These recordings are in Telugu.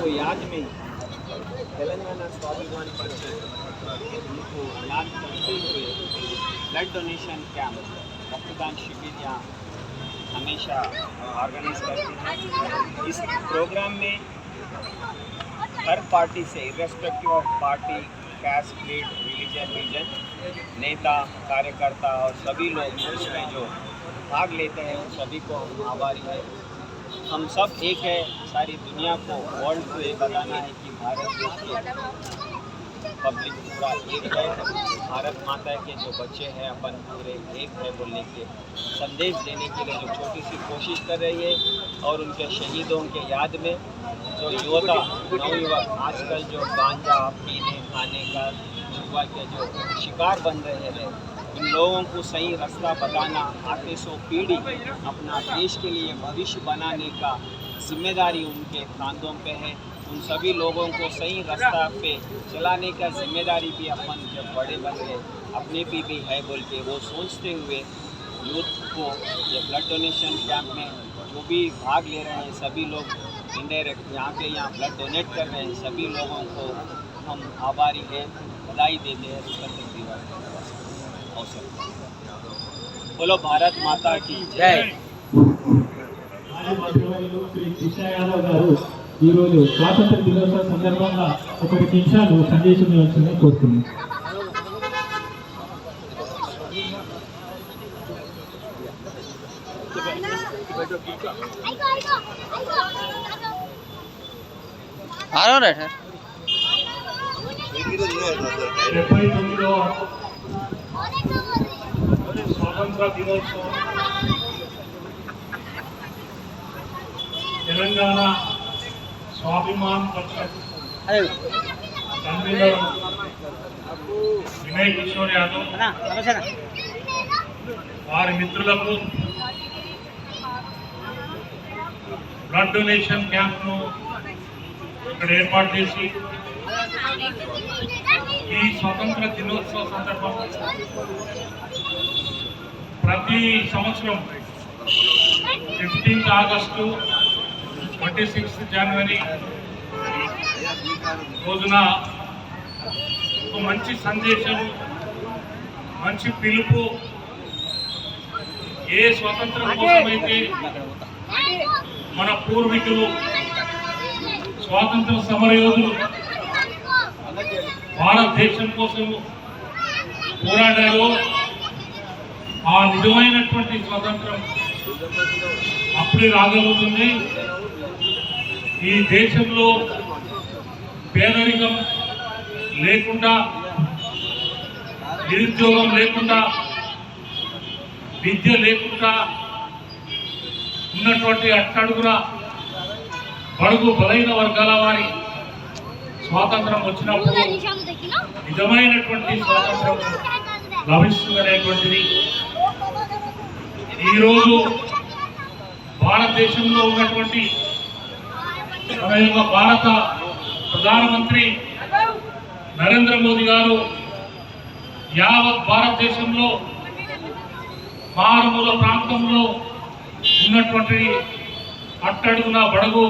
उनको याद में तेलंगाना स्वाभिमान परिषद उनको याद करते हुए ब्लड डोनेशन कैंप रक्तदान शिविर यहाँ हमेशा ऑर्गेनाइज करती है। इस प्रोग्राम में हर पार्टी से irrespective of party caste creed religion region नेता, कार्यकर्ता और सभी लोग इसमें जो भाग लेते हैं, उन सभी को हम आभारी है। हम सब एक है, सारी दुनिया को वर्ल्ड को ये बताना है कि भारत देश के पब्लिक पूरा एक है। भारत माता के जो बच्चे हैं, अपन पूरे एक है बोलने के संदेश देने के लिए जो छोटी सी कोशिश कर रही है और उनके शहीदों के याद में जो युवता नवयुवक आजकल जो गांजा, पीने, खाने का जुआ के जो शिकार बन रहे हैं उन लोगों को सही रास्ता बताना, आते सौ पीढ़ी अपना देश के लिए भविष्य बनाने का ज़िम्मेदारी उनके कांधों पे है। उन सभी लोगों को सही रास्ता पे चलाने का ज़िम्मेदारी भी अपन जब बड़े बन गए, अपने भी भी है बोल के वो सोचते हुए यूथ को ये ब्लड डोनेशन कैंप में जो भी भाग ले रहे हैं, सभी लोग इनडायरेक्ट यहाँ पे यहाँ ब्लड डोनेट कर रहे हैं, सभी लोगों को हम आभारी हैं, बधाई देते हैं। स्वतंत्र दिवस के अवसर बोलो भारत माता की जय మాజీ మంత్రివర్యులు శ్రీ కృష్ణ యాదవ్ గారు ఈరోజు స్వాతంత్ర దినోత్సవం సందర్భంగా ఒకటి నిమిషాలు సందేశం ఇవ్వాల్సిందిగా కోరుతున్నాను ఆరో రేట్ డెబ్బై తొమ్మిదవ స్వాతంత్ర దినోత్సవం. తెలంగాణ స్వాభిమాన్ పరిషత్ కన్వీనర్ వినయ్ కిషోర్ యాదవ్. వారి మిత్రులకు బ్లడ్ డొనేషన్ క్యాంప్ను ఇక్కడ ఏర్పాటు చేసి ఈ స్వతంత్ర దినోత్సవ సందర్భంగా ప్రతి సంవత్సరం fifteenth August twenty sixth January రోజున ఒక మంచి సందేశం మంచి పిలుపు ఏ స్వతంత్రం కోసమైతే మన పూర్వీకులు స్వాతంత్ర సమరయోధులు భారతదేశం కోసం పోరాడారో ఆ నిజమైనటువంటి స్వాతంత్రం అప్పుడే రాగలుగుతుంది. ఈ దేశంలో పేదరికం లేకుండా నిరుద్యోగం లేకుండా విద్య లేకుండా ఉన్నటువంటి అట్టడుగున బడుగు బలైన వర్గాల వారి స్వాతంత్రం వచ్చినప్పుడు నిజమైనటువంటి స్వాతంత్రం లభిస్తుందనేటువంటిది ఈరోజు భారతదేశంలో ఉన్నటువంటి మన యొక్క భారత ప్రధానమంత్రి నరేంద్ర మోదీ గారు యావత్ భారతదేశంలో మారుమూల ప్రాంతంలో ఉన్నటువంటి అట్టడుగున బడుగు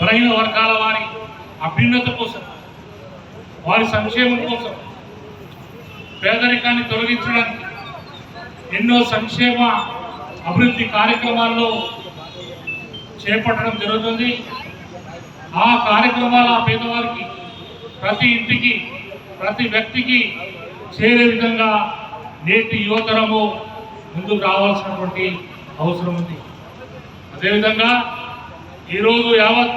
బలహీన వర్గాల వారి అభ్యున్నత కోసం వారి సంక్షేమం కోసం పేదరికాన్ని తొలగించడానికి ఎన్నో సంక్షేమ అభివృద్ధి కార్యక్రమాల్లో చేపట్టడం జరుగుతుంది. ఆ కార్యక్రమాల ఆ పేదవారికి ప్రతి ఇంటికి ప్రతి వ్యక్తికి చేరే విధంగా నేటి యువతరము ముందుకు రావాల్సినటువంటి అవసరం ఉంది. అదేవిధంగా ఈరోజు యావత్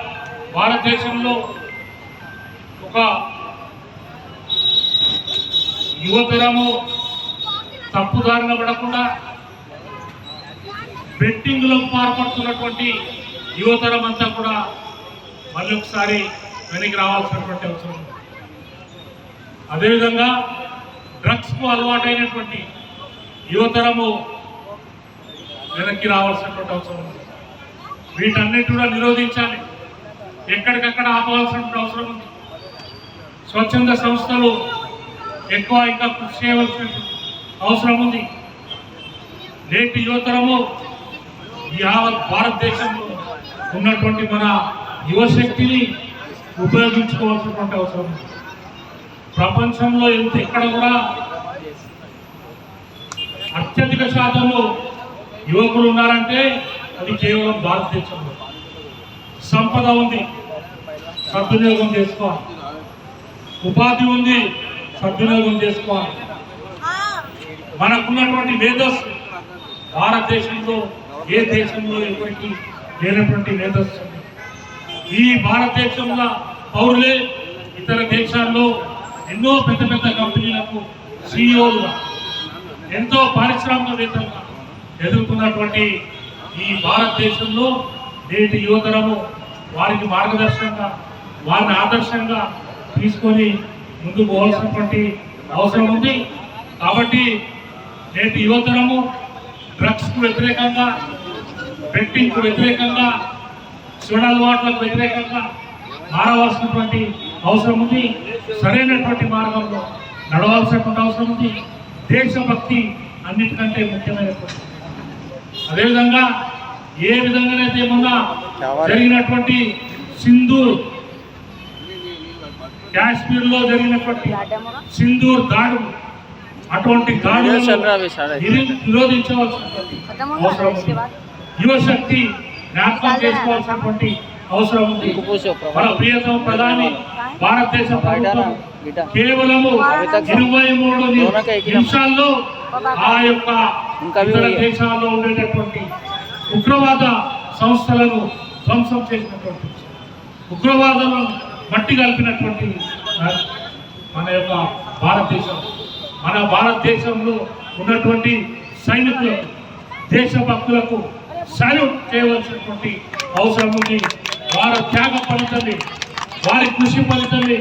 భారతదేశంలో ఒక యువతరము తప్పుదారిన పడకుండా బెట్టింగ్లకు పాల్పడుతున్నటువంటి యువతరం అంతా కూడా మళ్ళీ ఒకసారి వెనక్కి రావాల్సినటువంటి అవసరం ఉంది. అదేవిధంగా డ్రగ్స్కు అలవాటైనటువంటి యువతరము వెనక్కి రావాల్సినటువంటి అవసరం ఉంది. వీటన్నిటి కూడా నిరోధించాలి. ఎక్కడికక్కడ ఆపవలసినటువంటి అవసరం ఉంది. స్వచ్ఛంద సంస్థలు ఎక్కువ ఇంకా కృషి చేయవలసిన అవసరం ఉంది. నేటి యువతరము యావత్ భారతదేశంలో ఉన్నటువంటి మన యువశక్తిని ఉపయోగించుకోవాల్సినటువంటి అవసరం ఉంది. ప్రపంచంలో ఎంత ఎక్కడ కూడా అత్యధిక శాతంలో యువకులు ఉన్నారంటే అది కేవలం భారతదేశంలో. సంపద ఉంది సద్వినియోగం చేసుకోవాలి. ఉపాధి ఉంది సద్వినియోగం చేసుకోవాలి. మనకున్నటువంటి మేధస్సు భారతదేశంలో ఏ దేశంలో ఎవరికి లేనటువంటి మేధస్సు ఈ భారతదేశంలో పౌరులే ఇతర దేశాల్లో ఎన్నో పెద్ద పెద్ద కంపెనీలకు సీఈఓలుగా ఎంతో పారిశ్రామికవేత్తలుగా ఎదుర్కొన్నటువంటి ఈ భారతదేశంలో నేటి యువతరము వారికి మార్గదర్శకంగా వారిని ఆదర్శంగా తీసుకొని ముందుకు పోవాల్సినటువంటి అవసరం ఉంది. కాబట్టి నేటి యువతరము డ్రగ్స్కు వ్యతిరేకంగా బెట్టింగ్కు వ్యతిరేకంగా చెడు అలవాట్లకు వ్యతిరేకంగా మారవలసినటువంటి అవసరం ఉంది. సరైనటువంటి మార్గంలో నడవాల్సినటువంటి అవసరం ఉంది. దేశభక్తి అన్నిటికంటే ముఖ్యమైనటువంటి అదేవిధంగా ఏ విధంగానైతే మొన్న జరిగినటువంటి సింధూర్ కాశ్మీర్లో జరిగినటువంటి సింధూర్ దాడులు అటువంటి నిరోధించవలసినటువంటి అవసరం యువశక్తి జ్ఞాపకం చేసుకోవాల్సినటువంటి అవసరం ఉంది. మన ప్రియతమ ప్రధాని భారతదేశ ప్రభుత్వం కేవలము ఇరవై మూడు నిమిషాల్లో ఆ యొక్క ఇతర దేశాల్లో ఉండేటటువంటి ఉగ్రవాద సంస్థలను ధ్వంసం చేసినటువంటి ఉగ్రవాదం మట్టి కలిపినటువంటి మన యొక్క భారతదేశం. మన భారతదేశంలో ఉన్నటువంటి సైనికులకు దేశభక్తులకు సల్యూట్ చేయవలసినటువంటి అవసరం ఉంది. వారి త్యాగ ఫలితమే వారి కృషి ఫలితమే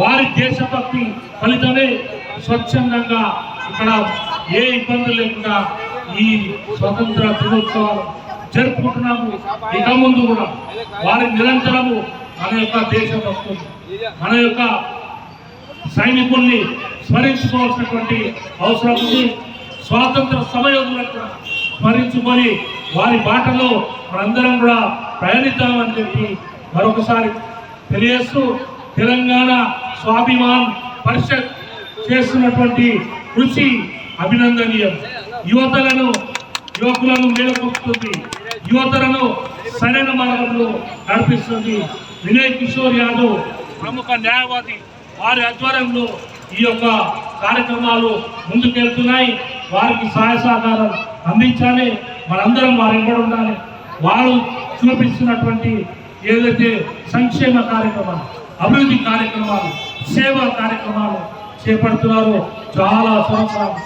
వారి దేశభక్తి ఫలితమే. స్వచ్ఛందంగా ఇక్కడ ఏ ఇబ్బందులు లేకుండా ఈ స్వతంత్ర దినోత్సవాలు జరుపుకుంటున్నాము. ఇక ముందు కూడా వారి నిరంతరము మన యొక్క దేశభక్తులు మన యొక్క సైనికుల్ని స్మరించుకోవాల్సినటువంటి అవసరం ఉంది. స్వాతంత్ర సమయోధులను స్మరించుకొని వారి బాటలో మనందరం కూడా ప్రయాణిద్దామని చెప్పి మరొకసారి తెలియజేస్తూ తెలంగాణ స్వాభిమాన్ పరిషత్ చేస్తున్నటువంటి కృషి అభినందనీయం. యువతలను యువకులను మేలుకొస్తుంది యువతలను సరైన మార్గంలో నడిపిస్తుంది. వినయ్ కిషోర్ యాదవ్ ప్రముఖ న్యాయవాది వారి ఆధ్వర్యంలో ఈ యొక్క కార్యక్రమాలు ముందుకెళ్తున్నాయి. వారికి సహాయ సహకారం అందించాలి. మనందరం వారి వెంబడి ఉండాలి. వారు చూపిస్తున్నటువంటి ఏదైతే సంక్షేమ కార్యక్రమాలు అభివృద్ధి కార్యక్రమాలు సేవా కార్యక్రమాలు చేపడుతున్నారో చాలా సంవత్సరాలు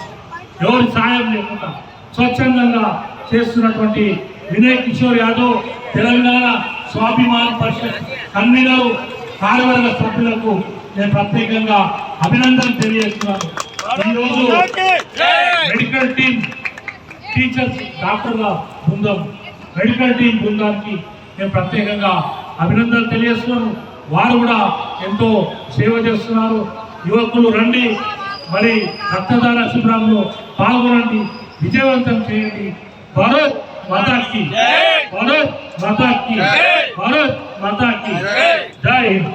ఎవరి సాయం లేకుండా స్వచ్ఛందంగా చేస్తున్నటువంటి వినయ్ కిషోర్ యాదవ్ తెలంగాణ స్వాభిమాన్ పరిషత్ కన్వీనర్ కార్యవర్గ సభ్యులకు నేను ప్రత్యేకంగా అభినందన తెలియజేస్తున్నాను. ఈరోజు మెడికల్ టీం టీచర్స్ డాక్టర్ల బృందం మెడికల్ టీం బృందానికి నేను ప్రత్యేకంగా అభినందనలు తెలియజేస్తున్నాను. వారు కూడా ఎంతో సేవ చేస్తున్నారు. యువకులు రండి మరి రక్తదాన శిబిరంలో పాల్గొనండి విజయవంతం చేయండి. భారత్ మాతాకి భారత్ మాతాకి భారత్ మాతాకి. జై! హింద్.